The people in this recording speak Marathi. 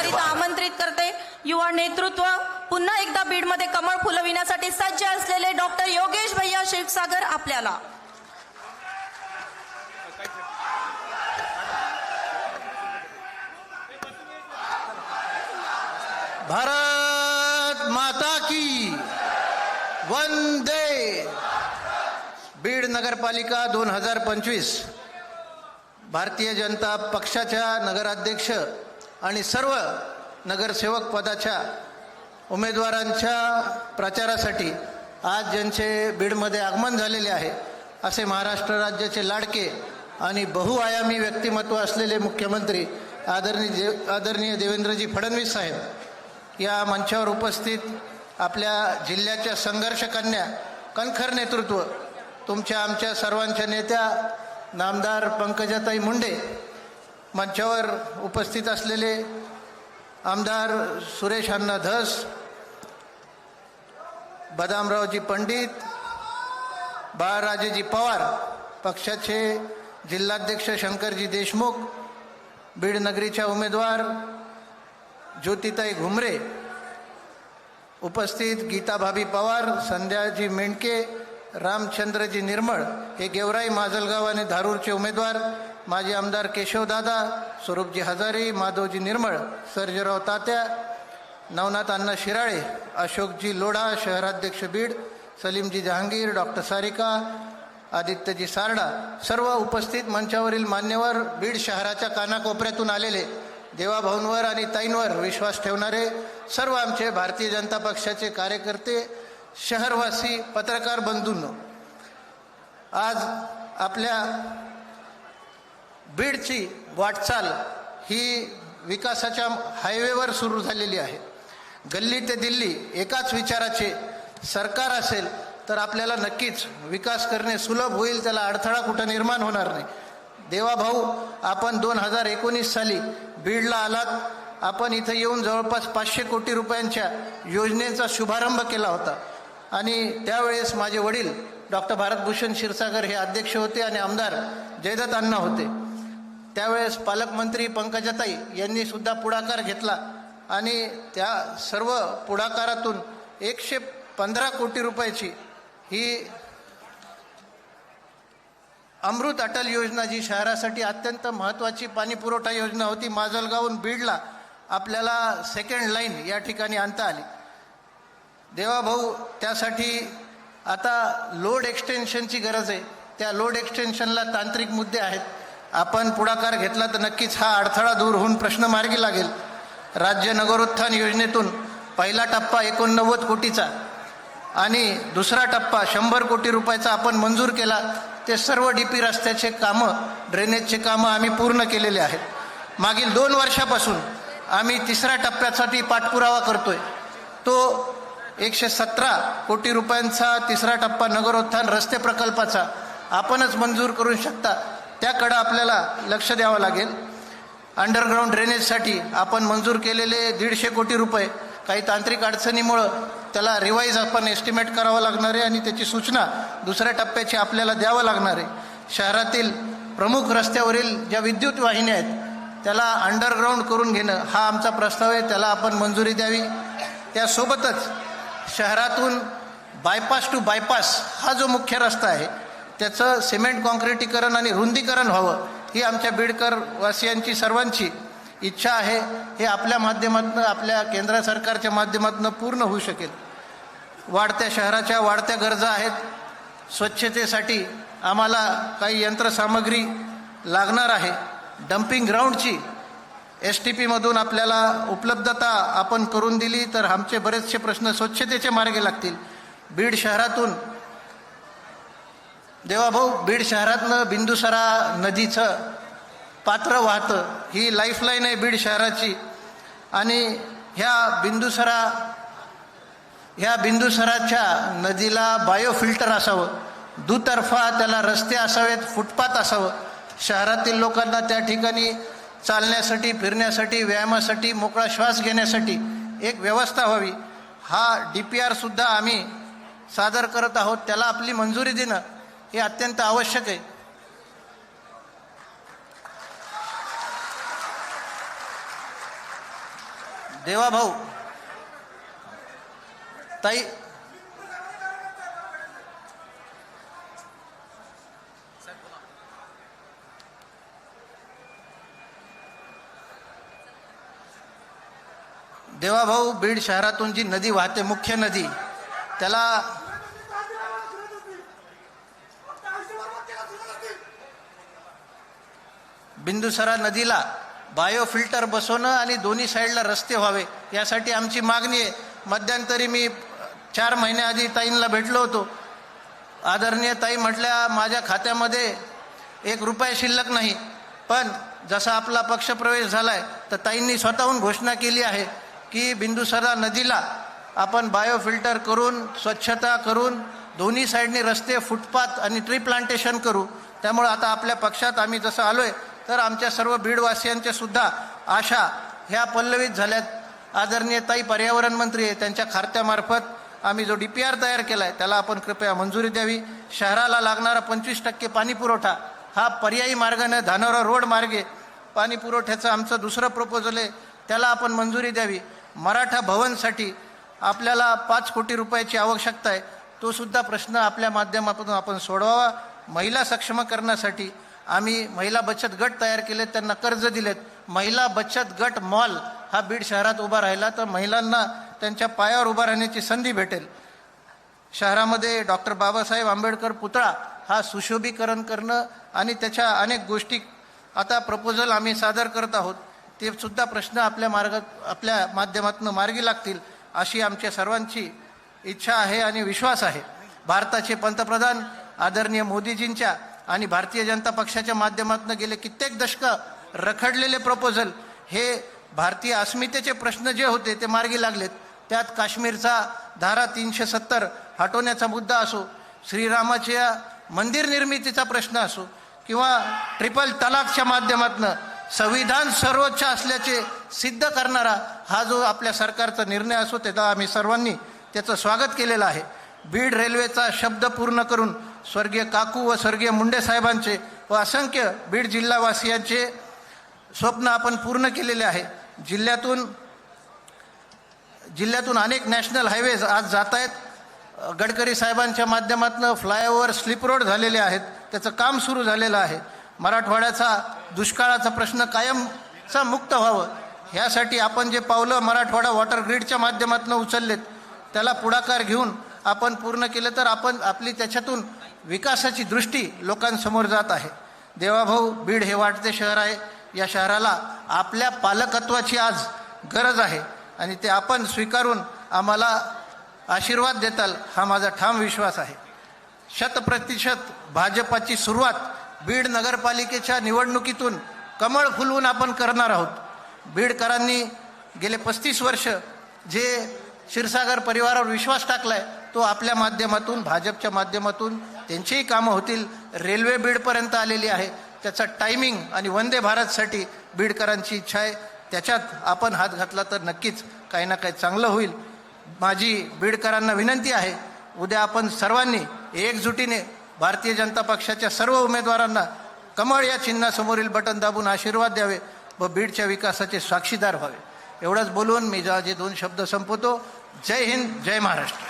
करण्याकरिता आमंत्रित करते. युवा नेतृत्व पुन्हा एकदा बीडमध्ये कमळ फुलविण्यासाठी सज्ज असलेले डॉक्टर योगेश भैया शिवसागर आपल्याला. भारत माता की वंदे. बीड नगरपालिका दोन हजार पंचवीस. भारतीय जनता पक्षाच्या नगराध्यक्ष आणि सर्व नगरसेवक पदाच्या उमेदवारांच्या प्रचारासाठी आज ज्यांचे बीडमध्ये आगमन झालेले आहे असे महाराष्ट्र राज्याचे लाडके आणि बहुआयामी व्यक्तिमत्व असलेले मुख्यमंत्री आदरणीय देव आदरणीय देवेंद्रजी फडणवीस साहेब या मंचावर उपस्थित आपल्या जिल्ह्याच्या संघर्ष कन्या कणखर नेतृत्व तुमच्या आमच्या सर्वांच्या नेत्या नामदार पंकजाताई मुंडे मंचावर उपस्थित असलेले आमदार सुरेश अण्णा धस बदामरावजी पंडित बाळराजेजी पवार पक्षाचे जिल्हाध्यक्ष शंकरजी देशमुख बीड नगरीच्या उमेदवार ज्योतिताई घुमरे उपस्थित गीताभाभी पवार संध्याजी मेंडके रामचंद्रजी निर्मळ हे गेवराई माजलगाव आणि धारूरचे उमेदवार माजी आमदार केशवदादा स्वरूपजी हजारी माधवजी निर्मळ सर्जराव तात्या नवनाथ अण्णा शिराळे अशोकजी लोढा शहराध्यक्ष बीड सलीमजी जहांगीर डॉक्टर सारिका आदित्यजी सारडा सर्व उपस्थित मंचावरील मान्यवर बीड शहराच्या कानाकोपऱ्यातून आलेले देवाभाऊंवर आणि ताईंवर विश्वास ठेवणारे सर्व आमचे भारतीय जनता पक्षाचे कार्यकर्ते शहरवासी पत्रकार बंधूंनो आज आपल्या बीडची वाटचाल ही विकासाच्या हायवेवर सुरू झालेली आहे. गल्ली ते दिल्ली एकाच विचाराचे सरकार असेल तर आपल्याला नक्कीच विकास करणे सुलभ होईल त्याला अडथळा कुठं निर्माण होणार नाही. देवाभाऊ आपण दोन हजार एकोणीस साली बीडला आलात. आपण इथं येऊन जवळपास पाचशे कोटी रुपयांच्या योजनेचा शुभारंभ केला होता. आणि त्यावेळेस माझे वडील डॉक्टर भारतभूषण क्षीरसागर हे अध्यक्ष होते आणि आमदार जयदत्त अण्णा होते. त्यावेळेस पालकमंत्री पंकजाताई यांनी सुद्धा पुढाकार घेतला. आणि त्या सर्व पुढाकारातून एकशे पंधरा कोटी रुपयाची ही अमृत अटल योजना जी शहरासाठी अत्यंत महत्त्वाची पाणीपुरवठा योजना होती माजलगावून बीडला आपल्याला सेकंड लाईन या ठिकाणी आणता आली. देवाभाऊ त्यासाठी आता लोड एक्सटेन्शनची गरज आहे. त्या लोड एक्सटेन्शनला तांत्रिक मुद्दे आहेत. आपण पुढाकार घेतला तर नक्कीच हा अडथळा दूर होऊन प्रश्न मार्गी लागेल. राज्य नगरोत्थान योजनेतून पहिला टप्पा एकोणनव्वद कोटीचा आणि दुसरा टप्पा शंभर कोटी रुपयाचा आपण मंजूर केला ते सर्व डी पी रस्त्याचे कामं ड्रेनेजचे कामं आम्ही पूर्ण केलेले आहेत. मागील दोन वर्षापासून आम्ही तिसऱ्या टप्प्यासाठी पाठपुरावा करतोय. तो एकशे सतरा कोटी रुपयांचा तिसरा टप्पा नगरोत्थान रस्ते प्रकल्पाचा आपणच मंजूर करू शकता. त्याकडं आपल्याला लक्ष द्यावं लागेल. अंडरग्राऊंड ड्रेनेजसाठी आपण मंजूर केलेले दीडशे कोटी रुपये काही तांत्रिक अडचणीमुळं त्याला रिवाईज आपण एस्टिमेट करावं लागणार आहे आणि त्याची सूचना दुसऱ्या टप्प्याची आपल्याला द्यावं लागणार आहे. शहरातील प्रमुख रस्त्यावरील ज्या विद्युत वाहिन्या आहेत त्याला अंडरग्राऊंड करून घेणं हा आमचा प्रस्ताव आहे. त्याला आपण मंजुरी द्यावी. त्यासोबतच शहरातून बायपास टू बायपास हा जो मुख्य रस्ता आहे त्याचं सिमेंट काँक्रिटीकरण आणि रुंदीकरण व्हावं ही आमच्या बीडकर वासियांची सर्वांची इच्छा आहे. हे आपल्या माध्यमातून आपल्या केंद्र सरकारच्या माध्यमातून पूर्ण होऊ शकेल. वाढत्या शहराच्या वाढत्या गरजा आहेत. स्वच्छतेसाठी आम्हाला काही यंत्रसामग्री लागणार आहे. डम्पिंग ग्राउंडची एस टी पीमधून आपल्याला उपलब्धता आपण करून दिली तर आमचे बरेचसे प्रश्न स्वच्छतेचे मार्गे लागतील. बीड शहरातून देवाभाऊ बीड शहरातनं बिंदुसरा नदीचं पात्र वाहतं. ही लाईफलाईन आहे बीड शहराची. आणि ह्या बिंदुसरा ह्या बिंदुसराच्या नदीला बायोफिल्टर असावं. दुतर्फा त्याला रस्ते असावेत फुटपाथ असावं. शहरातील लोकांना त्या ठिकाणी चालण्यासाठी फिरण्यासाठी व्यायामासाठी मोकळा श्वास घेण्यासाठी एक व्यवस्था व्हावी. हा डी पी आरसुद्धा आम्ही सादर करत आहोत. त्याला आपली मंजुरी देणं. हे अत्यंत आवश्यक आहे. देवाभाऊ ताई देवाभाऊ बीड शहरातून जी नदी वाहते मुख्य नदी त्याला बिंदुसरा नदीला बायो फिल्टर बसवणं आणि दोन्ही साईडला रस्ते व्हावे यासाठी आमची मागणी आहे. मध्यंतरी मी चार महिन्याआधी ताईंना भेटलो होतो. आदरणीय ताई म्हटल्या माझ्या खात्यामध्ये एक रुपया शिल्लक नाही पण जसा आपला पक्षप्रवेश आहे तर ताईंनी स्वतःहून घोषणा केली आहे की बिंदुसरा नदीला आपण बायो फिल्टर करून स्वच्छता करून दोन्ही साईडनी रस्ते फुटपाथ आणि ट्री प्लांटेशन करू. त्यामुळं आता आपल्या पक्षात आम्ही जसं आलो आहे तर आमच्या सर्व बीडवासियांच्या सुद्धा आशा ह्या पल्लवित झाल्यात. आदरणीय ताई पर्यावरण मंत्री आहे त्यांच्या खात्यामार्फत आम्ही जो डी पी आर तयार केला आहे त्याला आपण कृपया मंजुरी द्यावी. शहराला लागणारा पंचवीस टक्के पाणीपुरवठा हा पर्यायी मार्गाने धानोरा रोड मार्गे पाणी पुरवठ्याचं आमचं दुसरं प्रपोजल आहे त्याला आपण मंजुरी द्यावी. मराठा भवनसाठी आपल्याला पाच कोटी रुपयाची आवश्यकता आहे तो सुद्धा प्रश्न आपल्या माध्यमातून आपण सोडवावा. महिला सक्षमीकरणासाठी आम्ही महिला बचत गट तयार केलेत त्यांना कर्ज दिलेत. महिला बचत गट मॉल हा बीड शहरात उभा राहिला तर महिलांना त्यांच्या पायावर उभा राहण्याची संधी भेटेल. शहरामध्ये डॉक्टर बाबासाहेब आंबेडकर पुतळा हा सुशोभीकरण करणं आणि त्याच्या अनेक गोष्टी आता प्रपोजल आम्ही सादर करत आहोत. ते सुद्धा प्रश्न आपल्या मार्गात आपल्या माध्यमातून मार्गी लागतील अशी आमच्या सर्वांची इच्छा आहे आणि विश्वास आहे. भारताचे पंतप्रधान आदरणीय मोदीजींच्या आणि भारतीय जनता पक्षाच्या माध्यमातून गेले कित्येक दशकं रखडलेले प्रपोजल हे भारतीय अस्मितेचे प्रश्न जे होते ते मार्गी लागलेत. त्यात काश्मीरचा धारा तीनशे सत्तर हटवण्याचा मुद्दा असो श्रीरामाच्या मंदिर निर्मितीचा प्रश्न असो किंवा ट्रिपल तलाकच्या माध्यमातून संविधान सर्वोच्च असल्याचे सिद्ध करणारा हा जो आपल्या सरकारचा निर्णय असो त्याचा आम्ही सर्वांनी त्याचं स्वागत केलेलं आहे. बीड रेल्वेचा शब्द पूर्ण करून स्वर्गीय काकू व स्वर्गीय मुंडे साहेबांचे व असंख्य बीड जिल्हावासियांचे स्वप्न आपण पूर्ण केलेले आहे. जिल्ह्यातून जिल्ह्यातून अनेक नॅशनल हायवेज आज जात आहेत. गडकरी साहेबांच्या माध्यमातून फ्लायओव्हर स्लिप रोड झालेले आहेत. त्याचं काम सुरू झालेलं आहे. मराठवाड्याचा दुष्काळाचा प्रश्न कायमचा मुक्त व्हावं. ह्यासाठी आपण जे पावलं मराठवाडा वॉटर ग्रीडच्या माध्यमातून उचललेत त्याला पुढाकार घेऊन आपण पूर्ण केलं तर आपण आपली त्याच्यातून विकासाची दृष्टी लोकांसमोर जात आहे. देवाभाऊ बीड हे वाटते शहर आहे. या शहराला आपल्या पालकत्वाची आज गरज आहे आणि ते आपण स्वीकारून आम्हाला आशीर्वाद देताल हा माझा ठाम विश्वास आहे. शतप्रतिशत भाजपाची सुरुवात बीड नगरपालिकेच्या निवडणुकीतून कमळ फुलवून आपण करणार आहोत. बीडकरांनी गेले पस्तीस वर्ष जे क्षीरसागर परिवारावर विश्वास टाकलाय तो आपल्या माध्यमातून भाजपच्या माध्यमातून त्यांचीही कामं होतील. रेल्वे बीडपर्यंत आलेली आहे. त्याचा टायमिंग आणि वंदे भारतसाठी बीडकरांची इच्छा आहे. त्याच्यात आपण हात घातला तर नक्कीच काही ना काही चांगलं होईल. माझी बीडकरांना विनंती आहे उद्या आपण सर्वांनी एकजुटीने भारतीय जनता पक्षाच्या सर्व उमेदवारांना कमळ या चिन्हासमोरील बटन दाबून आशीर्वाद द्यावे व बीडच्या विकासाचे साक्षीदार व्हावे. एवढंच बोलून मी जे दोन शब्द संपवतो. जय हिंद जय महाराष्ट्र.